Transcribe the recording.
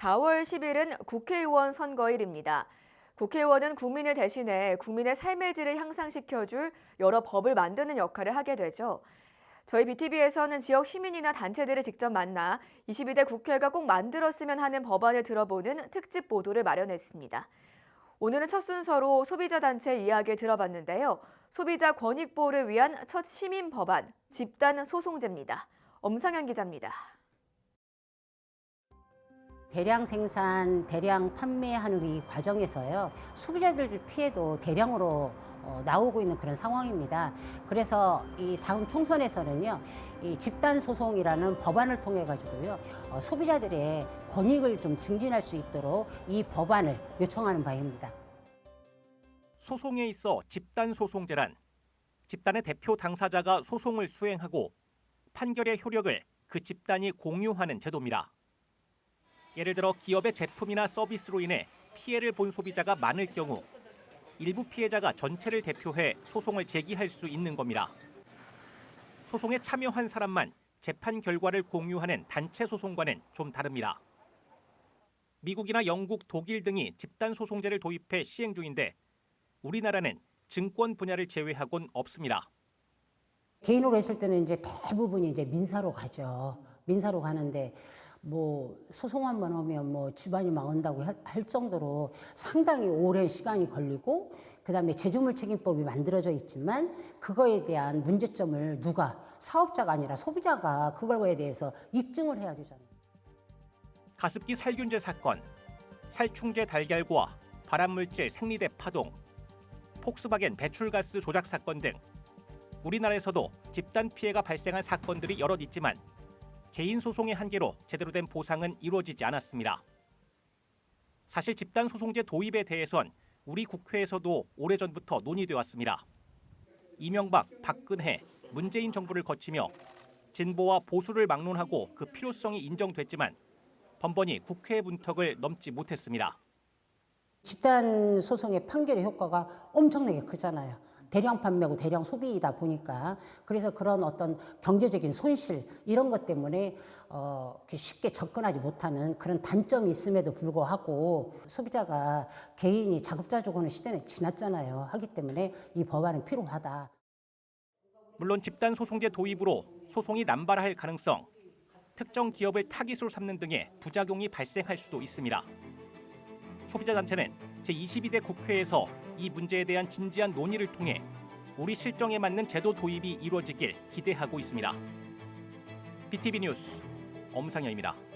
4월 10일은 국회의원 선거일입니다. 국회의원은 국민을 대신해 국민의 삶의 질을 향상시켜줄 여러 법을 만드는 역할을 하게 되죠. 저희 BTV에서는 지역 시민이나 단체들을 직접 만나 22대 국회가 꼭 만들었으면 하는 법안을 들어보는 특집 보도를 마련했습니다. 오늘은 첫 순서로 소비자 단체 이야기를 들어봤는데요. 소비자 권익 보호를 위한 첫 시민 법안 집단 소송제입니다. 엄상현 기자입니다. 대량 생산, 대량 판매하는 이 과정에서요, 소비자들 피해도 대량으로 어, 나오고 있는 그런 상황입니다. 그래서 이 다음 총선에서는요, 이 집단 소송이라는 법안을 통해 가지고요, 어, 소비자들의 권익을 좀 증진할 수 있도록 이 법안을 요청하는 바입니다. 소송에 있어 집단 소송제란 집단의 대표 당사자가 소송을 수행하고 판결의 효력을 그 집단이 공유하는 제도입니다. 예를 들어 기업의 제품이나 서비스로 인해 피해를 본 소비자가 많을 경우 일부 피해자가 전체를 대표해 소송을 제기할 수 있는 겁니다. 소송에 참여한 사람만 재판 결과를 공유하는 단체 소송과는 좀 다릅니다. 미국이나 영국, 독일 등이 집단 소송제를 도입해 시행 중인데 우리나라는 증권 분야를 제외하곤 없습니다. 개인으로 했을 때는 이제 대부분이 이제 민사로 가죠. 민사로 가는데 뭐 소송 한번 하면 뭐 집안이 망한다고 할- 할 정도로 상당히 오랜 시간이 걸리고 그다음에 제조물 책임법이 만들어져 있지만 그거에 대한 문제점을 누가 사업자가 아니라 소비자가 그거에 대해서 입증을 해야 되잖아요. 가습기 살균제 사건, 살충제 달걀과 발암물질 생리대 파동, 폭스바겐 배출가스 조작 사건 등 우리나라에서도 집단 피해가 발생한 사건들이 여럿 있지만 개인 소송의 한계로 제대로 된 보상은 이루어지지 않았습니다. 사실 집단 소송제 도입에 대해선 우리 국회에서도 오래전부터 논의돼 왔습니다. 이명박, 박근혜, 문재인 정부를 거치며 진보와 보수를 막론하고 그 필요성이 인정됐지만 번번이 국회 문턱을 넘지 못했습니다. 집단 소송의 판결의 효과가 엄청나게 크잖아요. 대량 판매고 대량 소비이다 보니까 그래서 그런 어떤 경제적인 손실 이런 것 때문에 어, 쉽게 접근하지 못하는 그런 단점이 있음에도 불구하고 소비자가 개인이 자급자족 하는 시대는 지났잖아요. 하기 때문에 이 법안은 필요하다. 물론 집단 소송제 도입으로 소송이 남발할 가능성, 특정 기업을 타깃으로 삼는 등의 부작용이 발생할 수도 있습니다. 소비자 단체는 제22대 국회에서 이 문제에 대한 진지한 논의를 통해 우리 실정에 맞는 제도 도입이 이루어지길 기대하고 있습니다. BTV 뉴스 엄상현입니다.